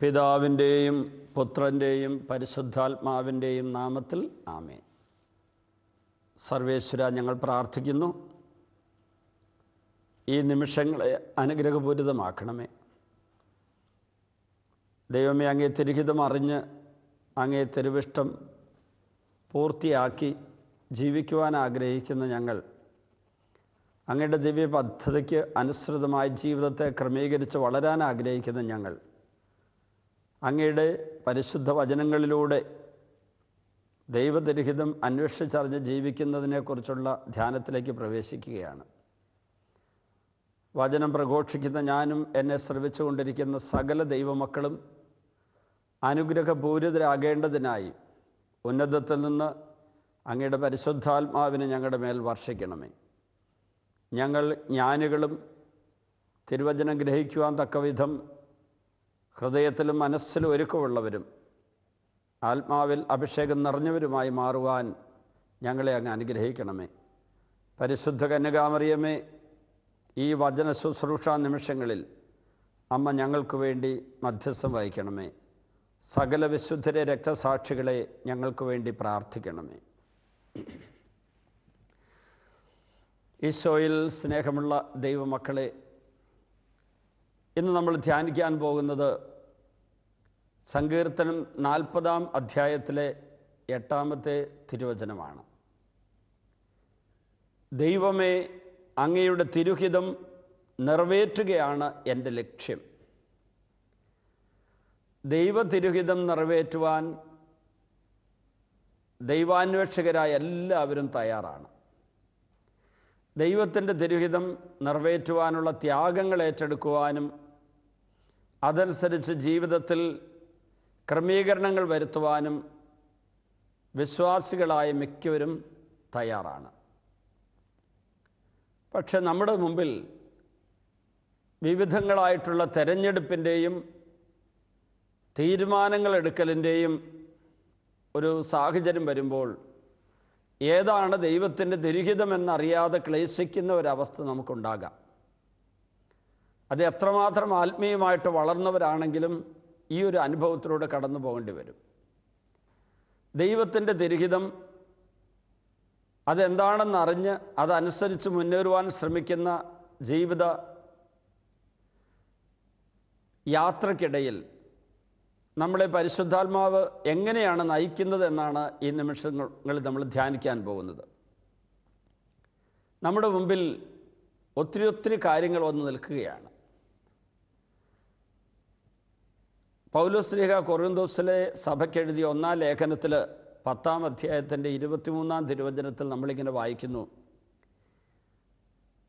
പിതാവിന്റെയും പുത്രന്റെയും പരിശുദ്ധാത്മാവിന്റെയും നാമത്തിൽ ആമേ സർവേശ്വര ഞങ്ങൾ പ്രാർത്ഥിക്കുന്നു. ഈ നിമിഷങ്ങളെ അനുഗ്രഹപൂരിതമാക്കണമേ. ദൈവമേ അങ്ങേ തിരുഹിതം അറിഞ്ഞ് അങ്ങേ തിരുവിഷ്ടം പൂർത്തിയാക്കി ജീവിക്കുവാൻ ആഗ്രഹിക്കുന്ന ഞങ്ങൾ അങ്ങയുടെ ദിവ്യ പദ്ധതിക്ക് അനുസൃതമായ ജീവിതത്തെ ക്രമീകരിച്ച് വളരാൻ ആഗ്രഹിക്കുന്ന ഞങ്ങൾ അങ്ങയുടെ പരിശുദ്ധ വചനങ്ങളിലൂടെ ദൈവദരിഹിതം അന്വേഷിച്ചറിഞ്ഞ് ജീവിക്കുന്നതിനെക്കുറിച്ചുള്ള ധ്യാനത്തിലേക്ക് പ്രവേശിക്കുകയാണ്. വചനം പ്രഘോഷിക്കുന്ന ഞാനും എന്നെ ശ്രവിച്ചുകൊണ്ടിരിക്കുന്ന സകല ദൈവമക്കളും അനുഗ്രഹപൂരിതരാകേണ്ടതിനായി ഉന്നതത്തിൽ നിന്ന് അങ്ങയുടെ പരിശുദ്ധാത്മാവിനെ ഞങ്ങളുടെ മേൽ വർഷിക്കണമേ. ഞങ്ങൾ ജ്ഞാനികളും തിരുവചനം ഗ്രഹിക്കുവാൻ തക്കവിധം ഹൃദയത്തിലും മനസ്സിലും ഒരുക്കമുള്ളവരും ആത്മാവിൽ അഭിഷേകം നിറഞ്ഞവരുമായി മാറുവാൻ ഞങ്ങളെ അങ്ങ് അനുഗ്രഹിക്കണമേ. പരിശുദ്ധ കന്യകാമറിയമേ ഈ വചന ശുശ്രൂഷാ നിമിഷങ്ങളിൽ അമ്മ ഞങ്ങൾക്ക് വേണ്ടി മധ്യസ്ഥം വഹിക്കണമേ. സകല വിശുദ്ധരെ രക്തസാക്ഷികളെ ഞങ്ങൾക്ക് വേണ്ടി പ്രാർത്ഥിക്കണമേ. ഈശോയിൽ സ്നേഹമുള്ള ദൈവമക്കളെ ഇന്ന് നമ്മൾ ധ്യാനിക്കാൻ പോകുന്നത് സങ്കീർത്തനം നാൽപ്പതാം അധ്യായത്തിലെ എട്ടാമത്തെ തിരുവചനമാണ്. ദൈവമേ അങ്ങയുടെ തിരുഹിതം നിറവേറ്റുകയാണ് എന്റെ ലക്ഷ്യം. ദൈവ തിരുഹിതം നിറവേറ്റുവാൻ ദൈവാന്വേഷകരായ എല്ലാവരും തയ്യാറാണ്. ദൈവത്തിന്റെ തിരുഹിതം നിറവേറ്റുവാനുള്ള ത്യാഗങ്ങൾ ഏറ്റെടുക്കുവാനും അതനുസരിച്ച് ജീവിതത്തിൽ ക്രമീകരണങ്ങൾ വരുത്തുവാനും വിശ്വാസികളായ മിക്കവരും തയ്യാറാണ്. പക്ഷെ നമ്മുടെ മുമ്പിൽ വിവിധങ്ങളായിട്ടുള്ള തെരഞ്ഞെടുപ്പിന്റെയും തീരുമാനങ്ങൾ എടുക്കലിന്റെയും ഒരു സാഹചര്യം വരുമ്പോൾ ഏതാണ് ദൈവത്തിന്റെ ദുരിഹിതമെന്നറിയാതെ ക്ലേശിക്കുന്ന ഒരവസ്ഥ നമുക്കുണ്ടാകാം. അത് എത്രമാത്രം ആത്മീയമായിട്ട് വളർന്നവരാണെങ്കിലും ഈ ഒരു അനുഭവത്തിലൂടെ കടന്നു പോകേണ്ടി വരും. ദൈവത്തിന്റെ തിരുഹിതം അതെന്താണെന്നറിഞ്ഞ് അതനുസരിച്ച് മുന്നേറുവാൻ ശ്രമിക്കുന്ന ജീവിത യാത്രക്കിടയിൽ നമ്മളെ പരിശുദ്ധാത്മാവ് എങ്ങനെയാണ് നയിക്കുന്നത് എന്നാണ് ഈ നിമിഷങ്ങളിൽ നമ്മൾ ധ്യാനിക്കാൻ പോകുന്നത്. നമ്മുടെ മുമ്പിൽ ഒത്തിരി ഒത്തിരി കാര്യങ്ങൾ വന്ന് നിൽക്കുകയാണ്. പൗലോസ്ലിഹ കൊറിന്തോസിലെ സഭയ്ക്കെഴുതിയ ഒന്നാം ലേഖനത്തിൽ പത്താം അധ്യായത്തിന്റെ ഇരുപത്തിമൂന്നാം തിരുവചനത്തിൽ നമ്മളിങ്ങനെ വായിക്കുന്നു.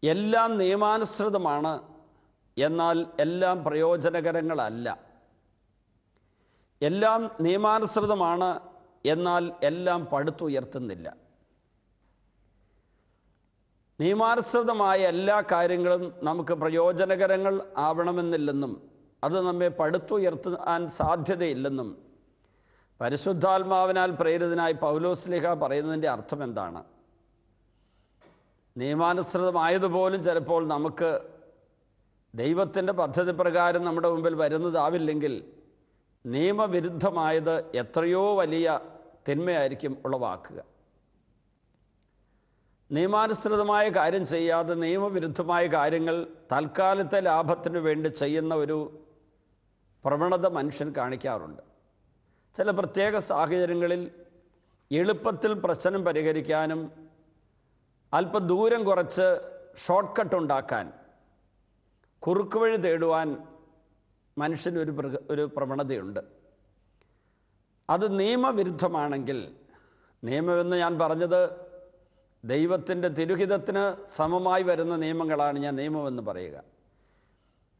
എല്ലാം നിയമാനുസൃതമാണ് എന്നാൽ എല്ലാം പ്രയോജനകരങ്ങളല്ല. എല്ലാം നിയമാനുസൃതമാണ് എന്നാൽ എല്ലാം പടുത്തുയർത്തുന്നില്ല. നിയമാനുസൃതമായ എല്ലാ കാര്യങ്ങളും നമുക്ക് പ്രയോജനകരങ്ങൾ ആവണമെന്നില്ലെന്നും അത് നമ്മെ പടുത്തുയർത്താൻ സാധ്യതയില്ലെന്നും പരിശുദ്ധാത്മാവിനാൽ പ്രേരിതനായി പൗലോസ്ലിഹ പറയുന്നതിന്റെ അർത്ഥം എന്താണ്? നിയമാനുസൃതമായതുപോലും ചിലപ്പോൾ നമുക്ക് ദൈവത്തിന്റെ പദ്ധതി പ്രകാരം നമ്മുടെ മുമ്പിൽ വരുന്നതാവില്ലെങ്കിൽ നിയമവിരുദ്ധമായത് എത്രയോ വലിയ തിന്മയായിരിക്കും ഉളവാക്കുക. നിയമാനുസൃതമായ കാര്യം ചെയ്യാതെ നിയമവിരുദ്ധമായ കാര്യങ്ങൾ തൽക്കാലത്തെ ലാഭത്തിനു വേണ്ടി ചെയ്യുന്ന ഒരു പ്രവണത മനുഷ്യൻ കാണിക്കാറുണ്ട്. ചില പ്രത്യേക സാഹചര്യങ്ങളിൽ എളുപ്പത്തിൽ പ്രശ്നം പരിഹരിക്കാനും അല്പം ദൂരം കുറച്ച് ഷോർട്ട് കട്ട് ഉണ്ടാക്കാൻ കുറുക്കുവഴി തേടുവാൻ മനുഷ്യനൊരു പ്രക- ഒരു പ്രവണതയുണ്ട്. അത് നിയമവിരുദ്ധമാണെങ്കിൽ നിയമമെന്ന് ഞാൻ പറഞ്ഞത് ദൈവത്തിന്റെ തിരുഹിതത്തിന് സമമായി വരുന്ന നിയമങ്ങളാണ് ഞാൻ നിയമമെന്ന് പറയുക.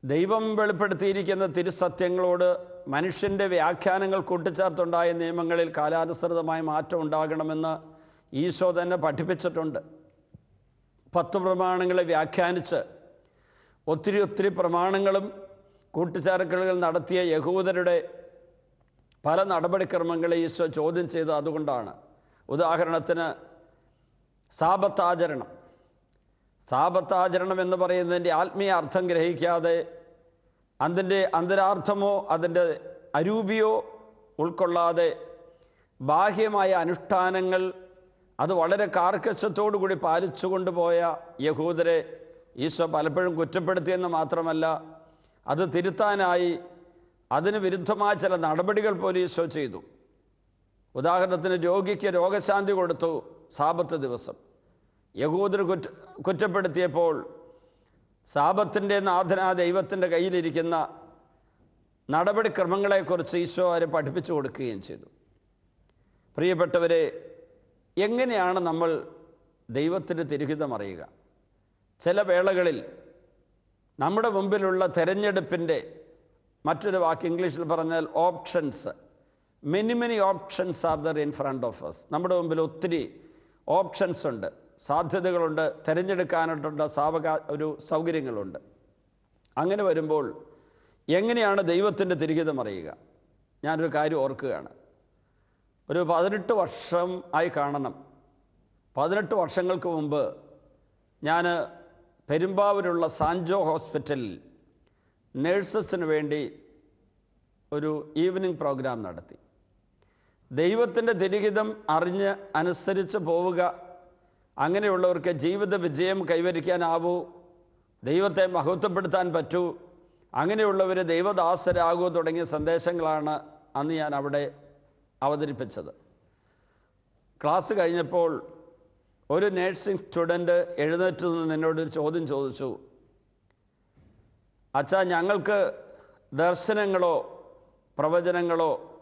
ദൈവം വെളിപ്പെടുത്തിയിരിക്കുന്ന തിരുസത്യങ്ങളോട് മനുഷ്യന്റെ വ്യാഖ്യാനങ്ങൾ കൂട്ടിച്ചേർത്തുണ്ടായ നിയമങ്ങളിൽ കാലാനുസൃതമായ മാറ്റം ഉണ്ടാകണമെന്ന് ഈശോ തന്നെ പഠിപ്പിച്ചിട്ടുണ്ട്. പത്ത് പ്രമാണങ്ങളെ വ്യാഖ്യാനിച്ച് ഒത്തിരി ഒത്തിരി പ്രമാണങ്ങളും കൂട്ടിച്ചേർക്കലുകൾ നടത്തിയ യഹൂദരുടെ പല നടപടിക്രമങ്ങളെ ഈശോ ചോദ്യം ചെയ്തത് അതുകൊണ്ടാണ്. ഉദാഹരണത്തിന് സാപത്താചരണം സാപത്താചരണം എന്ന് പറയുന്നതിന്റെ ആത്മീയ അർത്ഥം ഗ്രഹിക്കാതെ അതിന്റെ അന്തരാർത്ഥമോ അതിന്റെ അരൂപിയോ ഉൾക്കൊള്ളാതെ ബാഹ്യമായ അനുഷ്ഠാനങ്ങൾ അത് വളരെ കാർക്കശത്തോടു കൂടി പാലിച്ചു കൊണ്ടുപോയ യഹൂദരെ ഈശോ പലപ്പോഴും കുറ്റപ്പെടുത്തിയെന്ന് മാത്രമല്ല അത് തിരുത്താനായി അതിന് വിരുദ്ധമായ ചില നടപടികൾ പോലും ഈശോ ചെയ്തു. ഉദാഹരണത്തിന് രോഗിക്ക് രോഗശാന്തി കൊടുത്തു സാപത്ത് ദിവസം. യഹൂദർ കുറ്റ കുറ്റപ്പെടുത്തിയപ്പോൾ സാപത്തിന്റെ നാഥന ദൈവത്തിന്റെ കയ്യിലിരിക്കുന്ന നടപടിക്രമങ്ങളെക്കുറിച്ച് ഈശോ അവരെ പഠിപ്പിച്ചു കൊടുക്കുകയും ചെയ്തു. പ്രിയപ്പെട്ടവരെ എങ്ങനെയാണ് നമ്മൾ ദൈവത്തിന്റെ തിരുഹിതം അറിയുക? ചില വേളകളിൽ നമ്മുടെ മുമ്പിലുള്ള തെരഞ്ഞെടുപ്പിന്റെ മറ്റൊരു വാക്ക് ഇംഗ്ലീഷിൽ പറഞ്ഞാൽ options. Many many options are there in front of us. നമ്മുടെ മുമ്പിൽ ഒത്തിരി ഓപ്ഷൻസ് ഉണ്ട്. സാധ്യതകളുണ്ട് തിരഞ്ഞെടുക്കാനായിട്ടുള്ള സാവകാ ഒരു സൗകര്യങ്ങളുണ്ട്. അങ്ങനെ വരുമ്പോൾ എങ്ങനെയാണ് ദൈവത്തിന്റെ തിരികിതം അറിയുക ഞാനൊരു കാര്യം ഓർക്കുകയാണ്. ഒരു പതിനെട്ട് വർഷം ആയി കാണണം. പതിനെട്ട് വർഷങ്ങൾക്ക് മുമ്പ് ഞാൻ പെരുമ്പാവൂരുള്ള സാൻജോ ഹോസ്പിറ്റലിൽ നേഴ്സസിന് വേണ്ടി ഒരു ഈവനിങ് പ്രോഗ്രാം നടത്തി. ദൈവത്തിന്റെ തിരിഹിതം അറിഞ്ഞ് അനുസരിച്ച് പോവുക അങ്ങനെയുള്ളവർക്ക് ജീവിത വിജയം കൈവരിക്കാനാവൂ. ദൈവത്തെ മഹത്വപ്പെടുത്താൻ പറ്റൂ. അങ്ങനെയുള്ളവർ ദൈവദാസരാകൂ തുടങ്ങിയ സന്ദേശങ്ങളാണ് അന്ന് ഞാൻ അവിടെ അവതരിപ്പിച്ചത്. ക്ലാസ് കഴിഞ്ഞപ്പോൾ ഒരു നേഴ്സിംഗ് സ്റ്റുഡന്റ് എഴുന്നേറ്റ് നിന്ന് എന്നോടൊരു ചോദ്യം ചോദിച്ചു. അച്ഛാ ഞങ്ങൾക്ക് ദർശനങ്ങളോ പ്രവചനങ്ങളോ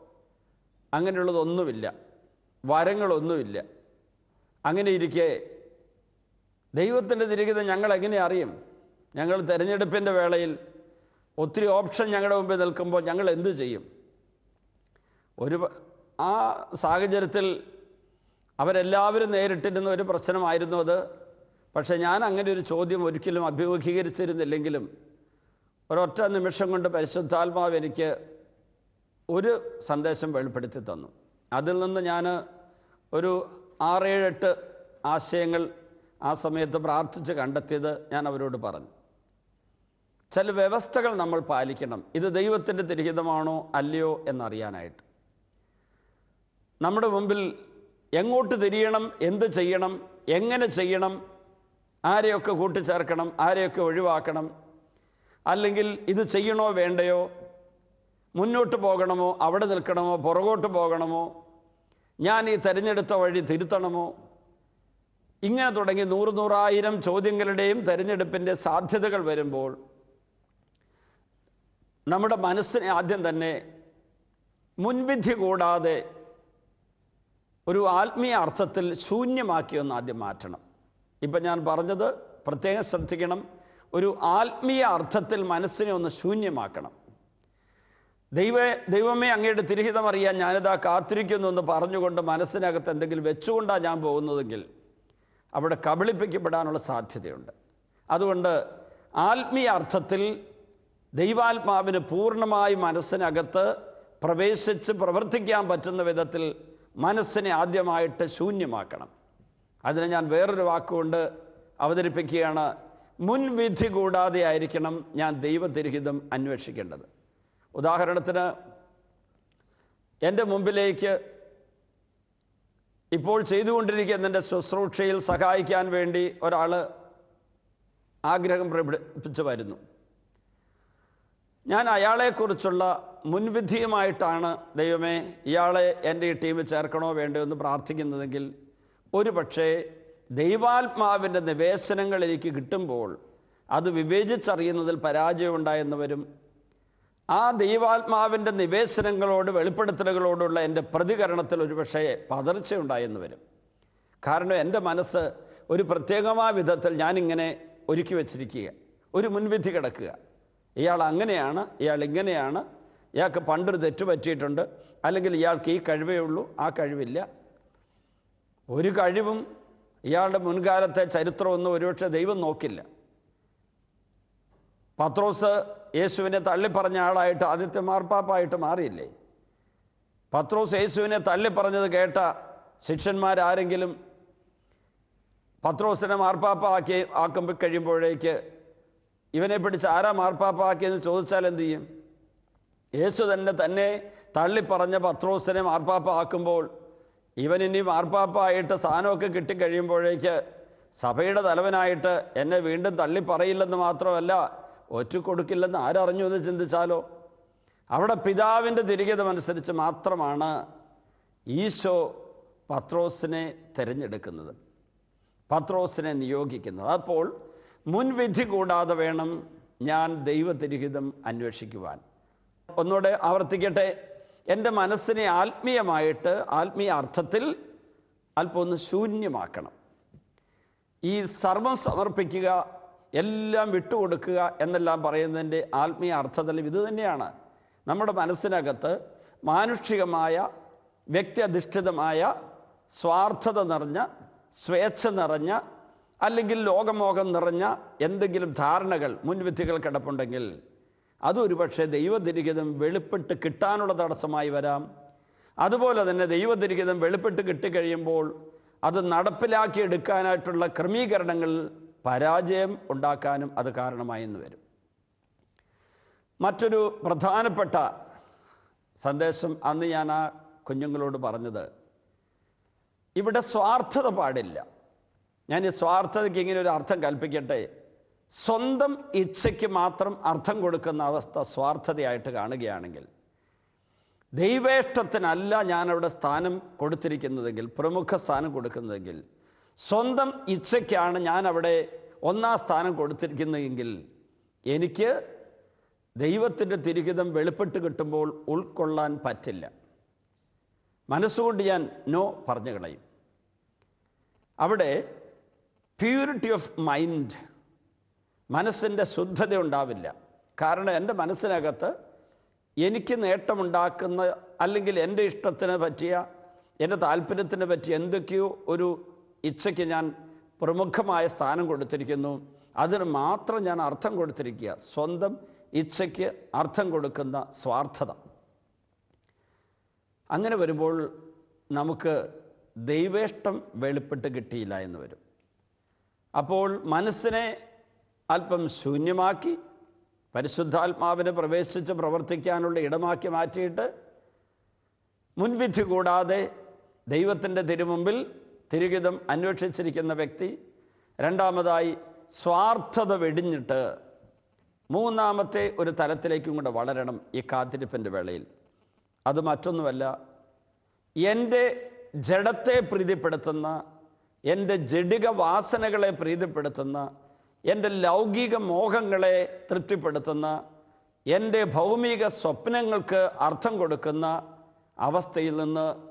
അങ്ങനെയുള്ളതൊന്നുമില്ല. വരങ്ങളൊന്നുമില്ല. അങ്ങനെ ഇരിക്കെ. ദൈവത്തിന്റെ തിരികെ ഞങ്ങൾ എങ്ങനെ അറിയും? ഞങ്ങൾ തിരഞ്ഞെടുപ്പിന്റെ വേളയിൽ ഒത്തിരി ഓപ്ഷൻ ഞങ്ങളുടെ മുമ്പിൽ നിൽക്കുമ്പോൾ ഞങ്ങൾ എന്തു ചെയ്യും? ഒരു ആ സാഹചര്യത്തിൽ അവരെല്ലാവരും നേരിട്ടിരുന്ന ഒരു പ്രശ്നമായിരുന്നു അത്. പക്ഷേ ഞാൻ അങ്ങനെ ഒരു ചോദ്യം ഒരിക്കലും അഭിമുഖീകരിച്ചിരുന്നില്ലെങ്കിലും ഒരൊറ്റ നിമിഷം കൊണ്ട് പരിശുദ്ധാത്മാവ് എനിക്ക് ഒരു സന്ദേശം വെളിപ്പെടുത്തി തന്നു. അതിൽ നിന്ന് ഞാൻ ഒരു ആറേഴെട്ട് ആശയങ്ങൾ ആ സമയത്ത് പ്രാർത്ഥിച്ച് കണ്ടെത്തിയത് ഞാൻ അവരോട് പറഞ്ഞു. ചില വ്യവസ്ഥകൾ നമ്മൾ പാലിക്കണം. ഇത് ദൈവത്തിന്റെ തിരിഹിതമാണോ അല്ലയോ എന്നറിയാനായിട്ട്. നമ്മുടെ മുമ്പിൽ എങ്ങോട്ട് തിരിയണം എന്ത് ചെയ്യണം എങ്ങനെ ചെയ്യണം ആരെയൊക്കെ കൂട്ടിച്ചേർക്കണം ആരെയൊക്കെ ഒഴിവാക്കണം അല്ലെങ്കിൽ ഇത് ചെയ്യണോ വേണ്ടയോ മുന്നോട്ട് പോകണമോ അവിടെ നിൽക്കണമോ പുറകോട്ട് പോകണമോ ഞാൻ ഈ തിരഞ്ഞെടുത്ത വഴി തിരുത്തണമോ? ഇങ്ങനെ തുടങ്ങി നൂറ് നൂറായിരം ചോദ്യങ്ങളുടെയും തിരഞ്ഞെടുപ്പിന്റെ സാധ്യതകൾ വരുമ്പോൾ നമ്മുടെ മനസ്സിനെ ആദ്യം തന്നെ മുൻവിധി കൂടാതെ ഒരു ആത്മീയ അർത്ഥത്തിൽ ശൂന്യമാക്കി ഒന്ന് ആദ്യം മാറ്റണം. ഇപ്പം ഞാൻ പറഞ്ഞത് പ്രത്യേകം ശ്രദ്ധിക്കണം. ഒരു ആത്മീയ അർത്ഥത്തിൽ മനസ്സിനെ ഒന്ന് ശൂന്യമാക്കണം. ദൈവ ദൈവമേ അങ്ങയുടെ തിരിഹിതം അറിയാൻ ഞാനിതാ കാത്തിരിക്കുന്നു എന്ന് പറഞ്ഞുകൊണ്ട് മനസ്സിനകത്ത് എന്തെങ്കിലും വെച്ചുകൊണ്ടാണ് ഞാൻ പോകുന്നതെങ്കിൽ അവിടെ കബളിപ്പിക്കപ്പെടാനുള്ള സാധ്യതയുണ്ട്. അതുകൊണ്ട് ആത്മീയ അർത്ഥത്തിൽ ദൈവാത്മാവിന് പൂർണമായി മനസ്സിനകത്ത് പ്രവേശിച്ച് പ്രവർത്തിക്കാൻ പറ്റുന്ന വിധത്തിൽ മനസ്സിനെ ആദ്യമായിട്ട് ശൂന്യമാക്കണം. അതിനെ ഞാൻ വേറൊരു വാക്കുകൊണ്ട് അവതരിപ്പിക്കുകയാണ് മുൻവിധി കൂടാതെ ആയിരിക്കണം ഞാൻ ദൈവതിരഹിതം അന്വേഷിക്കേണ്ടത്. ഉദാഹരണത്തിന് എന്റെ മുമ്പിലേക്ക് ഇപ്പോൾ ചെയ്തുകൊണ്ടിരിക്കുന്ന എന്റെ ശുശ്രൂഷയിൽ സഹായിക്കാൻ വേണ്ടി ഒരാൾ ആഗ്രഹം പ്രകടിപ്പിച്ചു വരുന്നു ഞാൻ അയാളെക്കുറിച്ചുള്ള മുൻവിധിയുമായിട്ടാണ് ദൈവമേ ഇയാളെ എന്റെ ഈ ടീമിൽ ചേർക്കണോ വേണ്ടോ എന്ന് പ്രാർത്ഥിക്കുന്നതെങ്കിൽ ഒരു പക്ഷേ ദൈവാത്മാവിന്റെ നിവേശനങ്ങൾ എനിക്ക് കിട്ടുമ്പോൾ അത് വിവേചിച്ചറിയുന്നതിൽ പരാജയമുണ്ടായെന്ന് വരും ആ ദൈവാത്മാവിന്റെ നിവേശനങ്ങളോട് വെളിപ്പെടുത്തലുകളോടുള്ള എന്റെ പ്രതികരണത്തിൽ ഒരു പക്ഷേ പതർച്ചയുണ്ടായെന്ന് വരും. കാരണം എന്റെ മനസ്സ് ഒരു പ്രത്യേകമായ വിധത്തിൽ ഞാനിങ്ങനെ ഒരുക്കി വച്ചിരിക്കുക. ഒരു മുൻവിധി കിടക്കുക. ഇയാൾ അങ്ങനെയാണ് ഇയാൾ ഇങ്ങനെയാണ് ഇയാൾക്ക് പണ്ടൊരു തെറ്റ് പറ്റിയിട്ടുണ്ട് അല്ലെങ്കിൽ ഇയാൾക്ക് ഈ കഴിവേ ഉള്ളൂ ആ കഴിവില്ല. ഒരു കഴിവും ഇയാളുടെ മുൻകാലത്തെ ചരിത്രമൊന്നും ഒരുപക്ഷെ ദൈവം നോക്കില്ല. പത്രോസ് യേശുവിനെ തള്ളിപ്പറഞ്ഞ ആളായിട്ട് ആദ്യത്തെ മാർപ്പാപ്പായിട്ട് മാറിയില്ലേ? പത്രോസ് യേശുവിനെ തള്ളിപ്പറഞ്ഞത് കേട്ട ശിഷ്യന്മാരാരെങ്കിലും പത്രോസിനെ മാർപ്പാപ്പ ആക്കി ആക്കുമ്പോൾ കഴിയുമ്പോഴേക്ക് ഇവനെ പിടിച്ച് ആരാ മാർപ്പാപ്പ ആക്കിയെന്ന് ചോദിച്ചാൽ എന്തു ചെയ്യും? യേശു തന്നെ തന്നെ തള്ളിപ്പറഞ്ഞ പത്രോസിനെ മാർപ്പാപ്പ ആക്കുമ്പോൾ ഇവൻ ഇനി മാർപ്പാപ്പ ആയിട്ട് സ്ഥാനമൊക്കെ കിട്ടിക്കഴിയുമ്പോഴേക്ക് സഭയുടെ തലവനായിട്ട് എന്നെ വീണ്ടും തള്ളിപ്പറയില്ലെന്ന് മാത്രമല്ല കൊടുക്കില്ലെന്ന് ആരറിഞ്ഞു എന്ന് ചിന്തിച്ചാലോ? അവിടെ പിതാവിന്റെ തിരികതമനുസരിച്ച് മാത്രമാണ് ഈശോ പത്രോസിനെ തിരഞ്ഞെടുക്കുന്നത് പത്രോസിനെ നിയോഗിക്കുന്നത്. അപ്പോൾ മുൻവിധി കൂടാതെ വേണം ഞാൻ ദൈവതിരിഹിതം അന്വേഷിക്കുവാൻ. ഒന്നുകൂടെ ആവർത്തിക്കട്ടെ. എന്റെ മനസ്സിനെ ആത്മീയമായിട്ട് ആത്മീയ അർത്ഥത്തിൽ അല്പം ഒന്ന് ശൂന്യമാക്കണം. ഈ സർവം സമർപ്പിക്കുക എല്ലാം വിട്ടുകൊടുക്കുക എന്നെല്ലാം പറയുന്നതിന്റെ ആത്മീയ അർത്ഥത്തിൽ ഇത് തന്നെയാണ്. നമ്മുടെ മനസ്സിനകത്ത് മാനുഷികമായ വ്യക്തിയധിഷ്ഠിതമായ സ്വാർത്ഥത നിറഞ്ഞ സ്വേച്ഛ നിറഞ്ഞ അല്ലെങ്കിൽ ലോകമോഹം നിറഞ്ഞ എന്തെങ്കിലും ധാരണകൾ മുൻവിധികൾ കിടപ്പുണ്ടെങ്കിൽ അതൊരു പക്ഷേ ദൈവതിരിഹിതം വെളിപ്പെട്ട് കിട്ടാനുള്ള തടസ്സമായി വരാം. അതുപോലെ തന്നെ ദൈവതിരിഹിതം വെളിപ്പെട്ട് കിട്ടിക്കഴിയുമ്പോൾ അത് നടപ്പിലാക്കിയെടുക്കാനായിട്ടുള്ള ക്രമീകരണങ്ങൾ പരാജയം ഉണ്ടാക്കാനും അത് കാരണമായി എന്ന് വരും. മറ്റൊരു പ്രധാനപ്പെട്ട സന്ദേശം അന്ന് ഞാൻ ആ കുഞ്ഞുങ്ങളോട് പറഞ്ഞത് ഇവിടെ സ്വാർത്ഥത പാടില്ല. ഞാൻ ഈ സ്വാർത്ഥതയ്ക്ക് ഇങ്ങനെ ഒരു അർത്ഥം കൽപ്പിക്കട്ടെ. സ്വന്തം ഇച്ഛയ്ക്ക് മാത്രം അർത്ഥം കൊടുക്കുന്ന അവസ്ഥ സ്വാർത്ഥതയായിട്ട് കാണുകയാണെങ്കിൽ ദൈവേഷ്ടത്തിനല്ല ഞാനവിടെ സ്ഥാനം കൊടുത്തിരിക്കുന്നതെങ്കിൽ പ്രമുഖ സ്ഥാനം കൊടുക്കുന്നതെങ്കിൽ സ്വന്തം ഇച്ഛയ്ക്കാണ് ഞാൻ അവിടെ ഒന്നാം സ്ഥാനം കൊടുത്തിരിക്കുന്നതെങ്കിൽ എനിക്ക് ദൈവത്തിന്റെ തിരുഹിതം വെളിപ്പെട്ട് കിട്ടുമ്പോൾ ഉൾക്കൊള്ളാൻ പറ്റില്ല. മനസ്സുകൊണ്ട് ഞാൻ നോ പറഞ്ഞു കളയും. അവിടെ പ്യൂരിറ്റി ഓഫ് മൈൻഡ് മനസ്സിന്റെ ശുദ്ധത ഉണ്ടാവില്ല. കാരണം എന്റെ മനസ്സിനകത്ത് എനിക്ക് നേട്ടമുണ്ടാക്കുന്ന അല്ലെങ്കിൽ എന്റെ ഇഷ്ടത്തിന് പറ്റിയ എന്റെ താല്പര്യത്തിന് പറ്റിയ എന്തൊക്കെയോ ഒരു ഇച്ഛയ്ക്ക് ഞാൻ പ്രമുഖമായ സ്ഥാനം കൊടുത്തിരിക്കുന്നു. അതിന് മാത്രം ഞാൻ അർത്ഥം കൊടുത്തിരിക്കുക. സ്വന്തം ഇച്ഛയ്ക്ക് അർത്ഥം കൊടുക്കുന്ന സ്വാർത്ഥത. അങ്ങനെ വരുമ്പോൾ നമുക്ക് ദൈവേഷ്ടം വെളിപ്പെട്ട് കിട്ടിയില്ല എന്ന് വരും. അപ്പോൾ മനസ്സിനെ അല്പം ശൂന്യമാക്കി പരിശുദ്ധാത്മാവിനെ പ്രവേശിച്ച് പ്രവർത്തിക്കാനുള്ള ഇടമാക്കി മാറ്റിയിട്ട് മുൻവിധി കൂടാതെ ദൈവത്തിന്റെ തിരുമുമ്പിൽ തിരുഹിതം അന്വേഷിച്ചിരിക്കുന്ന വ്യക്തി രണ്ടാമതായി സ്വാർത്ഥത വെടിഞ്ഞിട്ട് മൂന്നാമത്തെ ഒരു തലത്തിലേക്കും കൂടെ വളരണം ഈ കാത്തിരിപ്പിന്റെ വേളയിൽ. അത് മറ്റൊന്നുമല്ല എന്റെ ജഡത്തെ പ്രീതിപ്പെടുത്തുന്ന എന്റെ ജഡിക വാസനകളെ പ്രീതിപ്പെടുത്തുന്ന എന്റെ ലൗകിക മോഹങ്ങളെ തൃപ്തിപ്പെടുത്തുന്ന എന്റെ ഭൗമിക സ്വപ്നങ്ങൾക്ക് അർത്ഥം കൊടുക്കുന്ന അവസ്ഥയിൽ നിന്ന്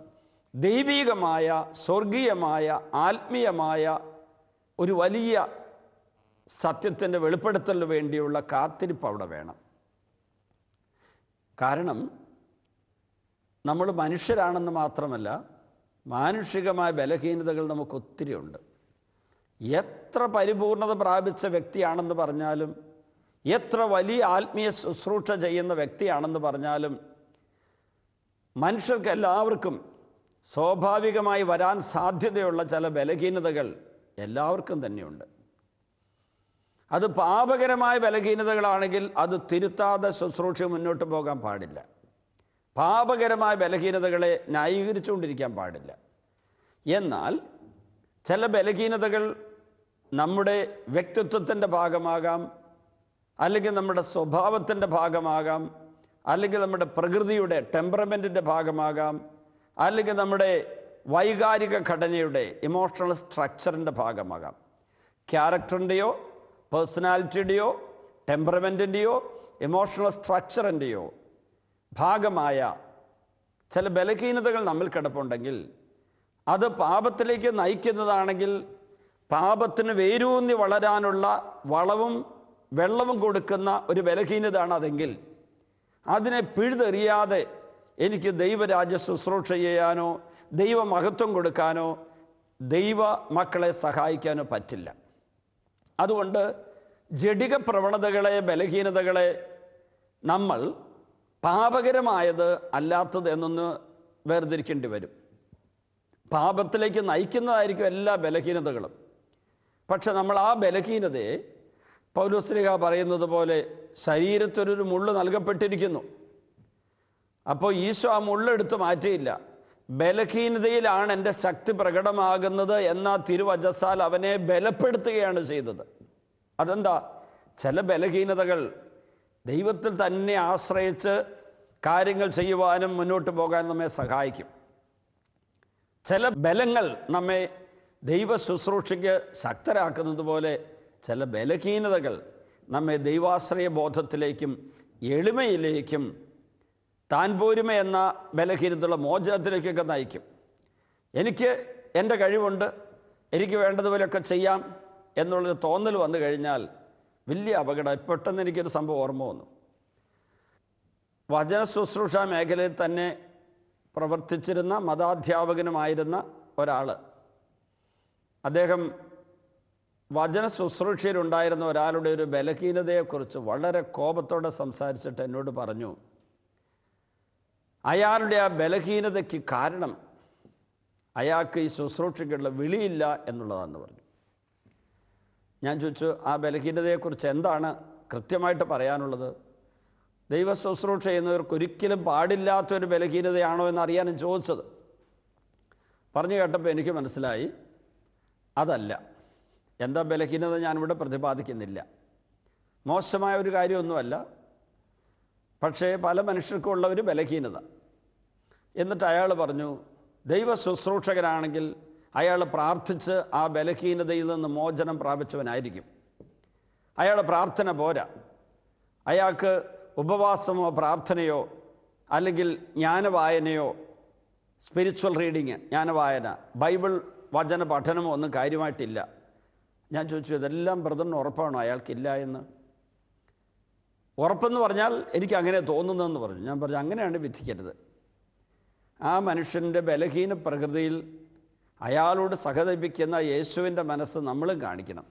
ദൈവികമായ സ്വർഗീയമായ ആത്മീയമായ ഒരു വലിയ സത്യത്തിന്റെ വെളിപ്പെടുത്തലിന് വേണ്ടിയുള്ള കാത്തിരിപ്പ് അവിടെ വേണം. കാരണം നമ്മൾ മനുഷ്യരാണെന്ന് മാത്രമല്ല മാനുഷികമായ ബലഹീനതകൾ നമുക്ക് ഒത്തിരി ഉണ്ട്. എത്ര പരിപൂർണത പ്രാപിച്ച വ്യക്തിയാണെന്ന് പറഞ്ഞാലും എത്ര വലിയ ആത്മീയ ശുശ്രൂഷ ചെയ്യുന്ന വ്യക്തിയാണെന്ന് പറഞ്ഞാലും മനുഷ്യർക്ക് എല്ലാവർക്കും സ്വാഭാവികമായി വരാൻ സാധ്യതയുള്ള ചില ബലഹീനതകൾ എല്ലാവർക്കും തന്നെയുണ്ട്. അത് പാപകരമായ ബലഹീനതകളാണെങ്കിൽ അത് തിരുത്താതെ ശുശ്രൂഷ മുന്നോട്ട് പോകാൻ പാടില്ല. പാപകരമായ ബലഹീനതകളെ ന്യായീകരിച്ചുകൊണ്ടിരിക്കാൻ പാടില്ല. എന്നാൽ ചില ബലഹീനതകൾ നമ്മുടെ വ്യക്തിത്വത്തിന്റെ ഭാഗമാകാം അല്ലെങ്കിൽ നമ്മുടെ സ്വഭാവത്തിന്റെ ഭാഗമാകാം അല്ലെങ്കിൽ നമ്മുടെ പ്രകൃതിയുടെ ടെമ്പറമെന്റിന്റെ ഭാഗമാകാം അല്ലെങ്കിൽ നമ്മുടെ വൈകാരിക ഘടനയുടെ ഇമോഷണൽ സ്ട്രക്ചറിന്റെ ഭാഗമാകാം. ക്യാരക്ടറിന്റെയോ പേഴ്സണാലിറ്റിയുടെയോ ടെമ്പറമെന്റിന്റെയോ ഇമോഷണൽ സ്ട്രക്ചറിന്റെയോ ഭാഗമായ ചില ബലഹീനതകൾ നമ്മിൽ കിടപ്പുണ്ടെങ്കിൽ അത് പാപത്തിലേക്ക് നയിക്കുന്നതാണെങ്കിൽ പാപത്തിന് വേരൂന്നി വളരാനുള്ള വളവും വെള്ളവും കൊടുക്കുന്ന ഒരു ബലഹീനതയാണ് അതെങ്കിൽ അതിനെ പിഴുതെറിയാതെ എനിക്ക് ദൈവരാജ്യ ശുശ്രൂഷ ചെയ്യാനോ ദൈവമഹത്വം കൊടുക്കാനോ ദൈവ മക്കളെ സഹായിക്കാനോ പറ്റില്ല. അതുകൊണ്ട് ജഡിക പ്രവണതകളെ ബലഹീനതകളെ നമ്മൾ പാപകരമായത് അല്ലാത്തത് എന്നൊന്ന് വേർതിരിക്കേണ്ടി വരും. പാപത്തിലേക്ക് നയിക്കുന്നതായിരിക്കും എല്ലാ ബലഹീനതകളും. പക്ഷെ നമ്മൾ ആ ബലഹീനതയെ പൗലോസ്ലിഹ പറയുന്നത് പോലെ ശരീരത്തിനൊരു മുള്ളു നൽകപ്പെട്ടിരിക്കുന്നു. അപ്പോൾ ഈശോ ആ മുള്ളെടുത്ത് മാറ്റിയില്ല. ബലഹീനതയിലാണ് എന്റെ ശക്തി പ്രകടമാകുന്നത് എന്ന തിരുവജസാൽ അവനെ ബലപ്പെടുത്തുകയാണ് ചെയ്തത്. അതെന്താ? ചില ബലഹീനതകൾ ദൈവത്തിൽ തന്നെ ആശ്രയിച്ച് കാര്യങ്ങൾ ചെയ്യുവാനും മുന്നോട്ട് പോകാൻ നമ്മെ സഹായിക്കും. ചില ബലങ്ങൾ നമ്മെ ദൈവ ശുശ്രൂഷയ്ക്ക് ശക്തരാക്കുന്നത് പോലെ ചില ബലഹീനതകൾ നമ്മെ ദൈവാശ്രയ ബോധത്തിലേക്കും എളിമയിലേക്കും താൻ പോരുമ എന്ന ബലഹീനതയുള്ള മോചനത്തിലേക്കൊക്കെ നയിക്കും. എനിക്ക് എന്റെ കഴിവുണ്ട് എനിക്ക് വേണ്ടതുപോലെയൊക്കെ ചെയ്യാം എന്നുള്ളൊരു തോന്നൽ വന്നു കഴിഞ്ഞാൽ വലിയ അപകടം. പെട്ടെന്ന് എനിക്കൊരു സംഭവം ഓർമ്മ വന്നു. വചന ശുശ്രൂഷ മേഖലയിൽ തന്നെ പ്രവർത്തിച്ചിരുന്ന മതാധ്യാപകനുമായിരുന്ന ഒരാൾ അദ്ദേഹം വചന ശുശ്രൂഷയിലുണ്ടായിരുന്ന ഒരാളുടെ ഒരു ബലഹീനതയെക്കുറിച്ച് വളരെ കോപത്തോടെ സംസാരിച്ചിട്ട് എന്നോട് പറഞ്ഞു അയാളുടെ ആ ബലഹീനതയ്ക്ക് കാരണം അയാൾക്ക് ഈ ശുശ്രൂഷയ്ക്കുള്ള വിളിയില്ല എന്നുള്ളതാണെന്ന് പറഞ്ഞു. ഞാൻ ചോദിച്ചു ആ ബലഹീനതയെക്കുറിച്ച് എന്താണ് കൃത്യമായിട്ട് പറയാനുള്ളത്? ദൈവ ശുശ്രൂഷ ചെയ്യുന്നവർക്ക് ഒരിക്കലും പാടില്ലാത്തൊരു ബലഹീനതയാണോ എന്ന് അറിയാനും ചോദിച്ചത്. പറഞ്ഞു കേട്ടപ്പോൾ എനിക്ക് മനസ്സിലായി അതല്ല. എന്താ ബലഹീനത? ഞാനിവിടെ പ്രതിപാദിക്കുന്നില്ല. മോശമായ ഒരു കാര്യമൊന്നുമല്ല. പക്ഷേ പല മനുഷ്യർക്കും ഉള്ള ഒരു ബലഹീനത. എന്നിട്ട് അയാൾ പറഞ്ഞു ദൈവ ശുശ്രൂഷകനാണെങ്കിൽ അയാൾ പ്രാർത്ഥിച്ച് ആ ബലഹീനതയിൽ നിന്ന് മോചനം പ്രാപിച്ചവനായിരിക്കും. അയാൾ പ്രാർത്ഥന പോരാ. അയാൾക്ക് ഉപവാസമോ പ്രാർത്ഥനയോ അല്ലെങ്കിൽ ജ്ഞാനവായനയോ സ്പിരിച്വൽ റീഡിങ് ജ്ഞാനവായന ബൈബിൾ വചന പഠനമോ ഒന്നും കാര്യമായിട്ടില്ല. ഞാൻ ചോദിച്ചു ഇതെല്ലാം ബ്രദറിന് ഉറപ്പാണോ? അയാൾക്കില്ല എന്ന്? ഉറപ്പെന്ന് പറഞ്ഞാൽ എനിക്ക് അങ്ങനെ തോന്നുന്നതെന്ന് പറഞ്ഞു. ഞാൻ പറഞ്ഞു അങ്ങനെയാണ് വിധിക്കരുത്. ആ മനുഷ്യന്റെ ബലഹീന പ്രകൃതിയിൽ അയാളോട് സഹതപിക്കുന്ന യേശുവിന്റെ മനസ്സ് നമ്മളും കാണിക്കണം.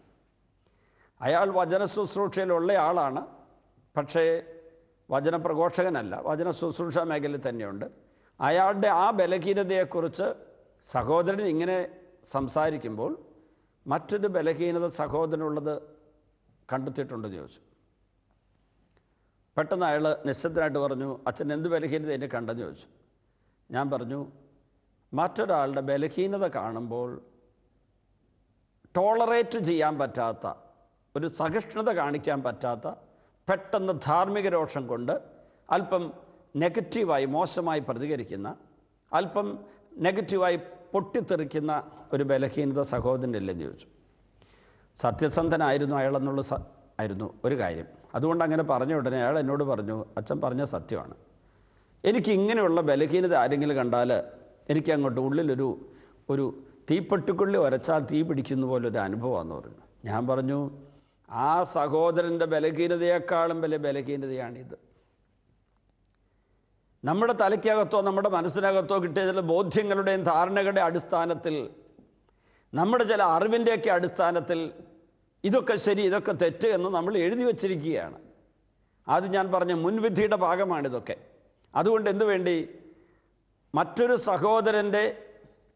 അയാൾ വചന ശുശ്രൂഷയിലുള്ള ആളാണ് പക്ഷേ വചനപ്രഘോഷകനല്ല. വചന ശുശ്രൂഷ മേഖലയിൽ തന്നെയുണ്ട്. അയാളുടെ ആ ബലഹീനതയെക്കുറിച്ച് സഹോദരൻ ഇങ്ങനെ സംസാരിക്കുമ്പോൾ മറ്റൊരു ബലഹീനത സഹോദരനുള്ളത് കണ്ടെത്തിയിട്ടുണ്ടെന്ന് ചോദിച്ചു. പെട്ടെന്ന് അയാൾ നിശബ്ദനായിട്ട് പറഞ്ഞു അച്ഛൻ എന്ത് ബലഹീനത എന്നെ കണ്ടെന്ന് ചോദിച്ചു. ഞാൻ പറഞ്ഞു മറ്റൊരാളുടെ ബലഹീനത കാണുമ്പോൾ ടോളറേറ്റ് ചെയ്യാൻ പറ്റാത്ത ഒരു സഹിഷ്ണുത കാണിക്കാൻ പറ്റാത്ത പെട്ടെന്ന് ധാർമ്മിക രോഷം കൊണ്ട് അല്പം നെഗറ്റീവായി മോശമായി പ്രതികരിക്കുന്ന അല്പം നെഗറ്റീവായി പൊട്ടിത്തെറിക്കുന്ന ഒരു ബലഹീനത സഹോദരനില്ലെന്ന് ചോദിച്ചു. സത്യസന്ധനായിരുന്നു അയാളെന്നുള്ള ആയിരുന്നു ഒരു കാര്യം. അതുകൊണ്ട് അങ്ങനെ പറഞ്ഞ ഉടനെ അയാൾ എന്നോട് പറഞ്ഞു അച്ഛൻ പറഞ്ഞ സത്യമാണ്. എനിക്ക് ഇങ്ങനെയുള്ള ബലഹീനത ആരെങ്കിലും കണ്ടാൽ എനിക്ക് അങ്ങോട്ട് ഉള്ളിലൊരു ഒരു തീപ്പെട്ടിക്കുള്ളി ഒരച്ചാൽ തീ പിടിക്കുന്ന പോലെ ഒരു അനുഭവമാണെന്ന് പറഞ്ഞു. ഞാൻ പറഞ്ഞു ആ സഹോദരന്റെ ബലഹീനതയേക്കാളും വലിയ ബലഹീനതയാണിത്. നമ്മുടെ തലയ്ക്കകത്തോ നമ്മുടെ മനസ്സിനകത്തോ കിട്ടിയ ചില ബോധ്യങ്ങളുടെയും ധാരണകളുടെ അടിസ്ഥാനത്തിൽ നമ്മുടെ ചില അറിവിന്റെയൊക്കെ അടിസ്ഥാനത്തിൽ ഇതൊക്കെ ശരി ഇതൊക്കെ തെറ്റ് എന്ന് നമ്മൾ എഴുതി വച്ചിരിക്കുകയാണ്. അത് ഞാൻ പറഞ്ഞ മുൻവിധിയുടെ ഭാഗമാണിതൊക്കെ അതുകൊണ്ട് എന്തു വേണ്ടി? മറ്റൊരു സഹോദരന്റെ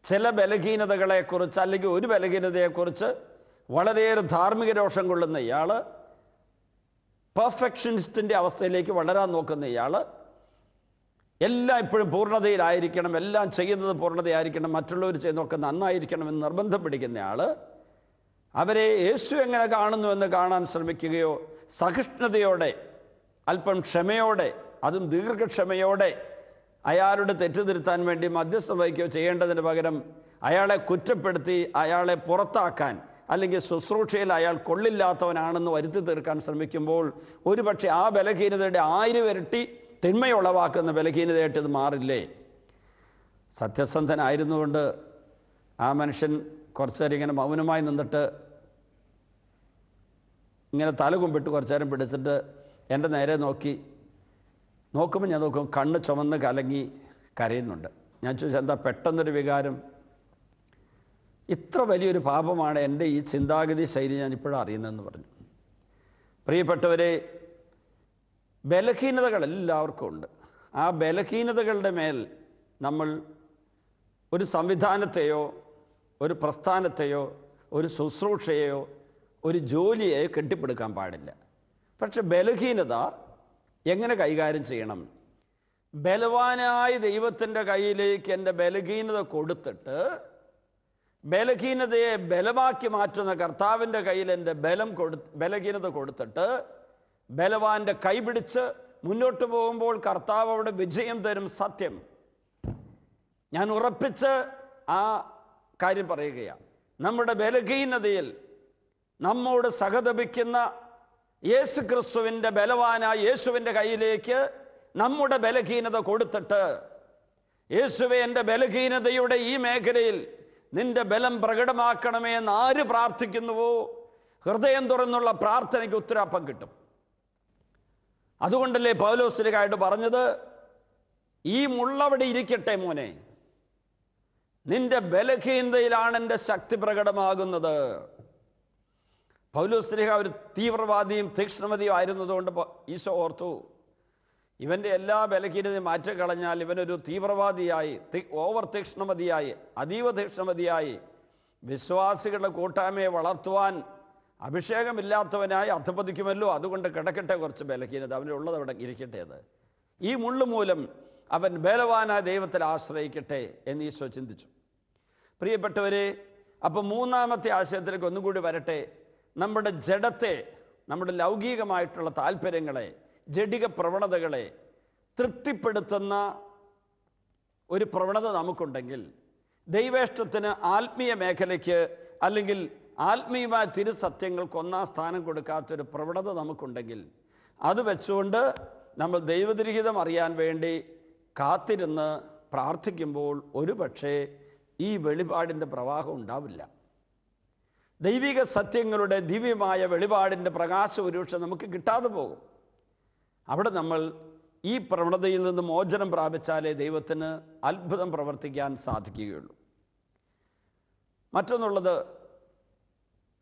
ചില ബലഹീനതകളെക്കുറിച്ച് അല്ലെങ്കിൽ ഒരു ബലഹീനതയെക്കുറിച്ച് വളരെയേറെ ധാർമ്മിക രോഷം കൊള്ളുന്ന ഇയാൾ പെർഫെക്ഷനിസ്റ്റിന്റെ അവസ്ഥയിലേക്ക് വളരാൻ നോക്കുന്ന ഇയാൾ എല്ലാം ഇപ്പോഴും പൂർണതയിലായിരിക്കണം എല്ലാം ചെയ്യുന്നത് പൂർണതയായിരിക്കണം മറ്റുള്ളവർ ചെയ്യുന്നതൊക്കെ നന്നായിരിക്കണം എന്ന് നിർബന്ധം പിടിക്കുന്ന ആൾ അവരെ യേശു എങ്ങനെ കാണുന്നു എന്ന് കാണാൻ ശ്രമിക്കുകയോ സഹിഷ്ണുതയോടെ അല്പം ക്ഷമയോടെ അതും ദീർഘക്ഷമയോടെ അയാളുടെ തെറ്റുതിരുത്താൻ വേണ്ടി മധ്യസ്ഥം വഹിക്കുകയോ ചെയ്യേണ്ടതിന് പകരം അയാളെ കുറ്റപ്പെടുത്തി അയാളെ പുറത്താക്കാൻ അല്ലെങ്കിൽ ശുശ്രൂഷയിൽ അയാൾ കൊള്ളില്ലാത്തവനാണെന്ന് വരുത്തി തീർക്കാൻ ശ്രമിക്കുമ്പോൾ ഒരുപക്ഷെ ആ ബലഹീനതയുടെ ആയിരം ഇരട്ടി തിന്മയുളവാക്കുന്ന ബലഹീനതയായിട്ട് ഇത് മാറില്ലേ? സത്യസന്ധനായിരുന്നുകൊണ്ട് ആ മനുഷ്യൻ കുറച്ചു നേരം ഇങ്ങനെ മൗനമായി നിന്നിട്ട് ഇങ്ങനെ തല കുമ്പിട്ട് കുറച്ച് നേരം പിടിച്ചിട്ട് എന്റെ നേരെ നോക്കി. നോക്കുമ്പോൾ ഞാൻ നോക്കും കണ്ണ് ചുമന്ന് കലങ്ങി കരയുന്നുണ്ട്. ഞാൻ ചോദിച്ചു എന്താ പെട്ടെന്നൊരു വികാരം? ഇത്ര വലിയൊരു പാപമാണ് എന്റെ ഈ ചിന്താഗതി ശൈലി ഞാൻ ഇപ്പോഴും അറിയുന്നതെന്ന് പറഞ്ഞു. പ്രിയപ്പെട്ടവരെ ബലഹീനതകൾ എല്ലാവർക്കും ഉണ്ട്. ആ ബലഹീനതകളുടെ മേൽ നമ്മൾ ഒരു സംവിധാനത്തെയോ ഒരു പ്രസ്ഥാനത്തെയോ ഒരു ശുശ്രൂഷയെയോ ഒരു ജോലിയെയോ കെട്ടിപ്പടുക്കാൻ പാടില്ല. പക്ഷെ ബലഹീനത എങ്ങനെ കൈകാര്യം ചെയ്യണം? ബലവാനായ ദൈവത്തിന്റെ കയ്യിലേക്ക് എന്റെ ബലഹീനത കൊടുത്തിട്ട് ബലഹീനതയെ ബലമാക്കി മാറ്റുന്ന കർത്താവിന്റെ കയ്യിൽ എന്റെ ബലം കൊടു ബലഹീനത കൊടുത്തിട്ട് ബലവാന്റെ കൈപിടിച്ച് മുന്നോട്ട് പോകുമ്പോൾ കർത്താവ് അവിടെ വിജയം തരും സത്യം. ഞാൻ ഉറപ്പിച്ച് ആ കാര്യം പറയുകയാണ്. നമ്മുടെ ബലഹീനതയിൽ നമ്മോട് സഹതപിക്കുന്ന യേശു ക്രിസ്തുവിന്റെ ബലവാനായ യേശുവിന്റെ കയ്യിലേക്ക് നമ്മുടെ ബലഹീനത കൊടുത്തിട്ട് യേശുവെ എന്റെ ബലഹീനതയുടെ ഈ മേഖലയിൽ നിന്റെ ബലം പ്രകടമാക്കണമേ എന്ന് ആര് പ്രാർത്ഥിക്കുന്നുവോ? ഹൃദയം തുറന്നുള്ള പ്രാർത്ഥനയ്ക്ക് ഉത്തരാപ്പം കിട്ടും. അതുകൊണ്ടല്ലേ പൗലോസ്ലികായിട്ട് പറഞ്ഞത് ഈ മുള്ളവിടെ ഇരിക്കട്ടെ മോനെ നിന്റെ ബലഹീനതയിലാണ് എന്റെ ശക്തി പ്രകടമാകുന്നത്. പൗലുസ്ലിഹ ഒരു തീവ്രവാദിയും തീക്ഷ്ണമതിയും ആയിരുന്നതുകൊണ്ട് ഈശോ ഓർത്തു ഇവന്റെ എല്ലാ ബലഹീനതയും മാറ്റിക്കളഞ്ഞാൽ ഇവനൊരു തീവ്രവാദിയായി ഓവർ തീക്ഷ്ണമതിയായി അതീവ തീക്ഷ്ണമതിയായി വിശ്വാസികളുടെ കൂട്ടായ്മയെ വളർത്തുവാൻ അഭിഷേകമില്ലാത്തവനായി അധപതിക്കുമല്ലോ. അതുകൊണ്ട് കിടക്കട്ടെ കുറച്ച് ബലഹീനത അവനുള്ളത് അവിടെ ഇരിക്കട്ടെ അത്. ഈ മുള്ളു മൂലം അവൻ ബലവാന ദൈവത്തിൽ ആശ്രയിക്കട്ടെ എന്ന് ഈശോ ചിന്തിച്ചു. പ്രിയപ്പെട്ടവരെ അപ്പം മൂന്നാമത്തെ ആശയത്തിലേക്ക് ഒന്നുകൂടി വരട്ടെ. നമ്മുടെ ജഡത്തെ നമ്മുടെ ലൗകികമായിട്ടുള്ള താല്പര്യങ്ങളെ ജഡിക പ്രവണതകളെ തൃപ്തിപ്പെടുത്തുന്ന ഒരു പ്രവണത നമുക്കുണ്ടെങ്കിൽ ദൈവേഷ്ടത്തിന് ആത്മീയ മേഖലയ്ക്ക് അല്ലെങ്കിൽ ആത്മീയമായ തിരുസത്യങ്ങൾക്ക് ഒന്നാം സ്ഥാനം കൊടുക്കാത്തൊരു പ്രവണത നമുക്കുണ്ടെങ്കിൽ അത് വെച്ചുകൊണ്ട് നമ്മൾ ദൈവദുരിഹിതം അറിയാൻ വേണ്ടി കാത്തിരുന്ന് പ്രാർത്ഥിക്കുമ്പോൾ ഒരു പക്ഷേ ഈ വെളിപാടിന്റെ പ്രവാഹം ഉണ്ടാവില്ല. ദൈവിക സത്യങ്ങളുടെ ദിവ്യമായ വെളിപാടിന്റെ പ്രകാശ ഒരുപക്ഷെ നമുക്ക് കിട്ടാതെ പോകും. അവിടെ നമ്മൾ ഈ പ്രവണതയിൽ നിന്ന് മോചനം പ്രാപിച്ചാലേ ദൈവത്തിന് അത്ഭുതം പ്രവർത്തിക്കാൻ സാധിക്കുകയുള്ളൂ. മറ്റൊന്നുള്ളത്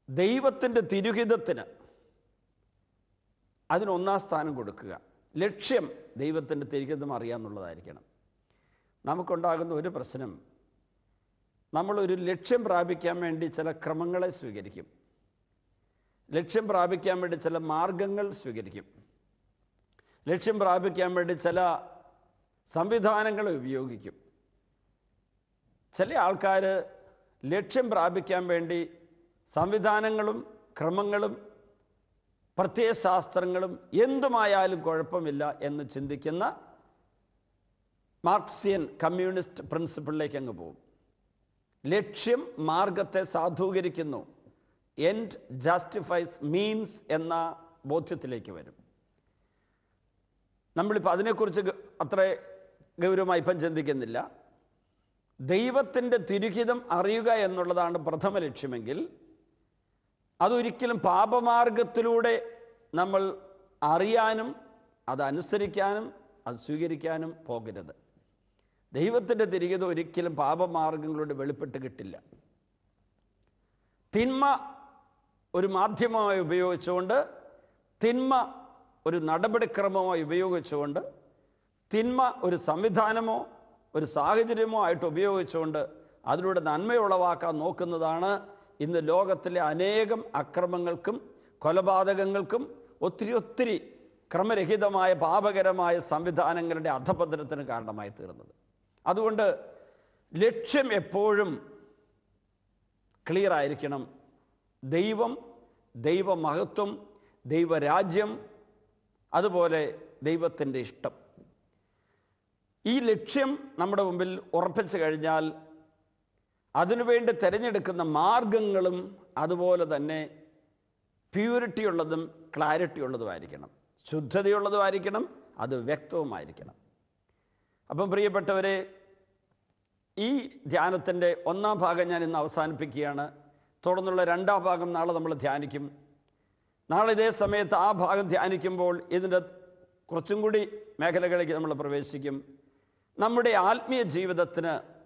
ദൈവത്തിന്റെ തിരുഹിതത്തിന് അതിനൊന്നാം സ്ഥാനം കൊടുക്കുക. ലക്ഷ്യം ദൈവത്തിന്റെ തിരുഹിതം അറിയാമെന്നുള്ളതായിരിക്കണം നമുക്കുണ്ടാകുന്ന ഒരു പ്രശ്നം നമ്മളൊരു ലക്ഷ്യം പ്രാപിക്കാൻ വേണ്ടി ചില ക്രമങ്ങളെ സ്വീകരിക്കും. ലക്ഷ്യം പ്രാപിക്കാൻ വേണ്ടി ചില മാർഗങ്ങൾ സ്വീകരിക്കും. ലക്ഷ്യം പ്രാപിക്കാൻ വേണ്ടി ചില സംവിധാനങ്ങൾ ഉപയോഗിക്കും. ചില ആൾക്കാർ ലക്ഷ്യം പ്രാപിക്കാൻ വേണ്ടി സംവിധാനങ്ങളും ക്രമങ്ങളും പ്രത്യയശാസ്ത്രങ്ങളും എന്തുമായാലും കുഴപ്പമില്ല എന്ന് ചിന്തിക്കുന്ന മാർക്സിയൻ കമ്മ്യൂണിസ്റ്റ് പ്രിൻസിപ്പിളിലേക്ക് അങ്ങ് പോകും ലക്ഷ്യം മാർഗത്തെ സാധൂകരിക്കുന്നു. എൻഡ് ജസ്റ്റിഫൈസ് മീൻസ് എന്ന ബോധ്യത്തിലേക്ക് വരും. നമ്മളിപ്പോൾ അതിനെക്കുറിച്ച് അത്ര ഗൗരവമായി ഇപ്പം ചിന്തിക്കുന്നില്ല. ദൈവത്തിന്റെ തിരുഹിതം അറിയുക എന്നുള്ളതാണ് പ്രഥമ ലക്ഷ്യമെങ്കിൽ അതൊരിക്കലും പാപമാർഗത്തിലൂടെ നമ്മൾ അറിയാനും അതനുസരിക്കാനും അത് സ്വീകരിക്കാനും പോകരുത്. ദൈവത്തിന്റെ തിരികെ ഒരിക്കലും പാപമാർഗങ്ങളുടെ വെളിപ്പെട്ട് കിട്ടില്ല. തിന്മ ഒരു മാധ്യമമായി ഉപയോഗിച്ചുകൊണ്ട് തിന്മ ഒരു നടപടിക്രമമായി ഉപയോഗിച്ചുകൊണ്ട് തിന്മ ഒരു സംവിധാനമോ ഒരു സാഹചര്യമോ ആയിട്ട് ഉപയോഗിച്ചുകൊണ്ട് അതിലൂടെ നന്മയുളവാക്കാൻ നോക്കുന്നതാണ് ഇന്ന് ലോകത്തിലെ അനേകം അക്രമങ്ങൾക്കും കൊലപാതകങ്ങൾക്കും ഒത്തിരി ഒത്തിരി ക്രമരഹിതമായ പാപകരമായ സംവിധാനങ്ങളുടെ അധപതനത്തിന് കാരണമായി തീർന്നത്. അതുകൊണ്ട് ലക്ഷ്യം എപ്പോഴും ക്ലിയർ ആയിരിക്കണം ദൈവം ദൈവമഹത്വം ദൈവരാജ്യം അതുപോലെ ദൈവത്തിന്റെ ഇഷ്ടം. ഈ ലക്ഷ്യം നമ്മുടെ മുമ്പിൽ ഉറപ്പിച്ചു കഴിഞ്ഞാൽ അതിനുവേണ്ടി തിരഞ്ഞെടുക്കുന്ന മാർഗങ്ങളും അതുപോലെ തന്നെ പ്യൂരിറ്റി ഉള്ളതും ക്ലാരിറ്റി ഉള്ളതുമായിരിക്കണം ശുദ്ധതയുള്ളതുമായിരിക്കണം അത് വ്യക്തവുമായിരിക്കണം. അപ്പം പ്രിയപ്പെട്ടവരെ ഈ ധ്യാനത്തിന്റെ ഒന്നാം ഭാഗം ഞാൻ ഇന്ന് അവസാനിപ്പിക്കുകയാണ്. തുടർന്നുള്ള രണ്ടാം ഭാഗം നാളെ നമ്മൾ ധ്യാനിക്കും. നാളെ ഇതേ സമയത്ത് ആ ഭാഗം ധ്യാനിക്കുമ്പോൾ ഇതിന്റെ കുറച്ചും കൂടി മേഖലകളിലേക്ക് നമ്മൾ പ്രവേശിക്കും. നമ്മുടെ ആത്മീയ ജീവിതത്തിന്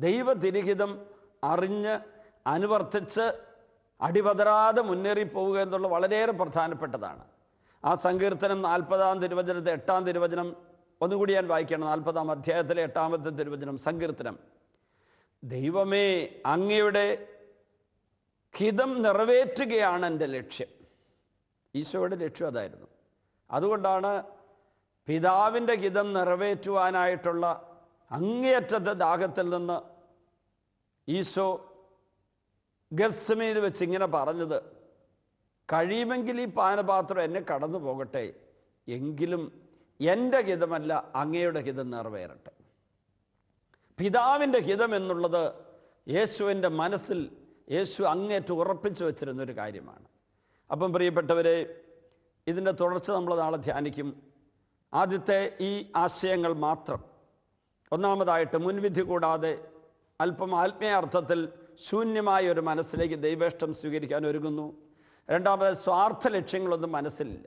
ദൈവതിരിഹിതം അറിഞ്ഞ് അനുവർത്തിച്ച് അടിപതരാതെ മുന്നേറിപ്പോവുക എന്നുള്ളത് വളരെയേറെ പ്രധാനപ്പെട്ടതാണ്. ആ സങ്കീർത്തനം നാൽപ്പതാം തിരുവചനത്തെ എട്ടാം തിരുവചനം ഒന്നുകൂടി ഞാൻ വായിക്കണം. നാൽപ്പതാം അധ്യായത്തിലെ എട്ടാമത്തെ തിരുവചനം സങ്കീർത്തനം. ദൈവമേ അങ്ങയുടെ ഹിതം നിറവേറ്റുകയാണ് എന്റെ ലക്ഷ്യം. ഈശോയുടെ ലക്ഷ്യം അതായിരുന്നു. അതുകൊണ്ടാണ് പിതാവിന്റെ ഹിതം നിറവേറ്റുവാനായിട്ടുള്ള അങ്ങേയറ്റത്തെ ദാഹത്തിൽ നിന്ന് ഈശോ ഗസ്സമയിൽ വെച്ച് ഇങ്ങനെ പറഞ്ഞത് കഴിയുമെങ്കിൽ ഈ പാനപാത്രം എന്നെ കടന്നു പോകട്ടെ എങ്കിലും എന്റെ ഹിതമല്ല അങ്ങയുടെ ഹിതം നിറവേറട്ടെ. പിതാവിന്റെ ഹിതം എന്നുള്ളത് യേശുവിന്റെ മനസ്സിൽ യേശു അങ്ങേറ്റ് ഉറപ്പിച്ചു വച്ചിരുന്ന ഒരു കാര്യമാണ്. അപ്പം പ്രിയപ്പെട്ടവരെ ഇതിന്റെ തുടർച്ച നമ്മൾ നാളെ ധ്യാനിക്കും. ആദ്യത്തെ ഈ ആശയങ്ങൾ മാത്രം ഒന്നാമതായിട്ട് മുൻവിധി കൂടാതെ അല്പം ആത്മീയ അർത്ഥത്തിൽ ശൂന്യമായ ഒരു മനസ്സിലേക്ക് ദൈവേഷ്ടം സ്വീകരിക്കാൻ ഒരുങ്ങുന്നു. രണ്ടാമത് സ്വാർത്ഥ ലക്ഷ്യങ്ങളൊന്നും മനസ്സിലില്ല.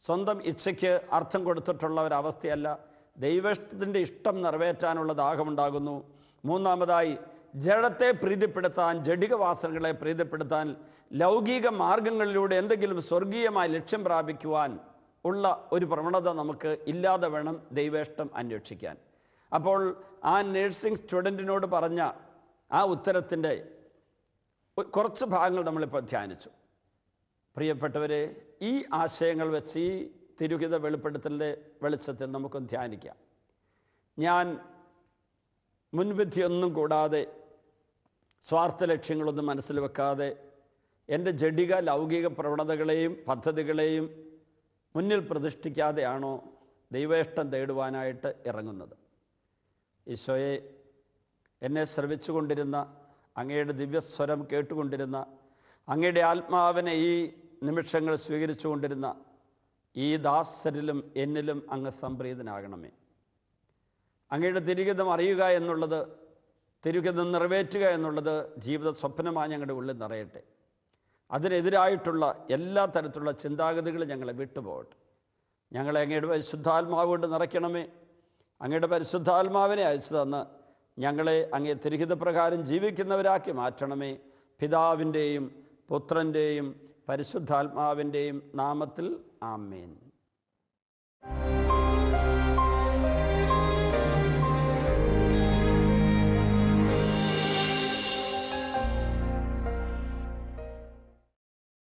സ്വന്തം ഇച്ഛയ്ക്ക് അർത്ഥം കൊടുത്തിട്ടുള്ള ഒരവസ്ഥയല്ല ദൈവേഷ്ടത്തിന്റെ ഇഷ്ടം നിറവേറ്റാനുള്ള ദാഹമുണ്ടാകുന്നു. മൂന്നാമതായി ജഡത്തെ പ്രീതിപ്പെടുത്താൻ ജഡികവാസനകളെ പ്രീതിപ്പെടുത്താൻ ലൗകിക മാർഗങ്ങളിലൂടെ എന്തെങ്കിലും സ്വർഗീയമായ ലക്ഷ്യം പ്രാപിക്കുവാൻ ഉള്ള ഒരു പ്രവണത നമുക്ക് ഇല്ലാതെ വേണം ദൈവേഷ്ടം അന്വേഷിക്കാൻ. അപ്പോൾ ആ നഴ്സിംഗ് സ്റ്റുഡന്റിനോട് പറഞ്ഞ ആ ഉത്തരത്തിന്റെ കുറച്ച് ഭാഗങ്ങൾ നമ്മളിപ്പോൾ ധ്യാനിച്ചു. പ്രിയപ്പെട്ടവരെ ഈ ആശയങ്ങൾ വെച്ച് ഈ തിരുഹിത വെളിപ്പെടുത്തലിന്റെ വെളിച്ചത്തിൽ നമുക്കൊന്ന് ധ്യാനിക്കാം. ഞാൻ മുൻവിധിയൊന്നും കൂടാതെ സ്വാർത്ഥ ലക്ഷ്യങ്ങളൊന്നും മനസ്സിൽ വെക്കാതെ എന്റെ ജഡിക ലൗകിക പ്രവണതകളെയും പദ്ധതികളെയും മുന്നിൽ പ്രതിഷ്ഠിക്കാതെയാണോ ദൈവേഷ്ടം തേടുവാനായിട്ട് ഇറങ്ങുന്നത്? ഈശോയെ എന്നെ ശ്രവിച്ചുകൊണ്ടിരുന്ന അങ്ങയുടെ ദിവ്യസ്വരം കേട്ടുകൊണ്ടിരുന്ന അങ്ങയുടെ ആത്മാവിനെ ഈ നിമിഷങ്ങൾ സ്വീകരിച്ചുകൊണ്ടിരുന്ന ഈ ദാസരിലും എന്നിലും അങ്ങ് സംപ്രീതനാകണമേ. അങ്ങയുടെ തിരുഗതം അറിയുക എന്നുള്ളത് തിരുഗതം നിറവേറ്റുക എന്നുള്ളത് ജീവിത സ്വപ്നമായി ഞങ്ങളുടെ ഉള്ളിൽ നിറയട്ടെ. അതിനെതിരായിട്ടുള്ള എല്ലാ തരത്തിലുള്ള ചിന്താഗതികളും ഞങ്ങളെ വിട്ടുപോകട്ടെ. ഞങ്ങളെ അങ്ങയുടെ ശുദ്ധാത്മാവ് കൊണ്ട് നിറയ്ക്കണമേ. അങ്ങയുടെ പരിശുദ്ധാത്മാവിനെ അയച്ചു തന്ന് ഞങ്ങളെ അങ്ങേ തിരുഹിതപ്രകാരം ജീവിക്കുന്നവരാക്കി മാറ്റണമേ. പിതാവിന്റെയും പുത്രന്റെയും പരിശുദ്ധാത്മാവിന്റെയും നാമത്തിൽ ആമേൻ.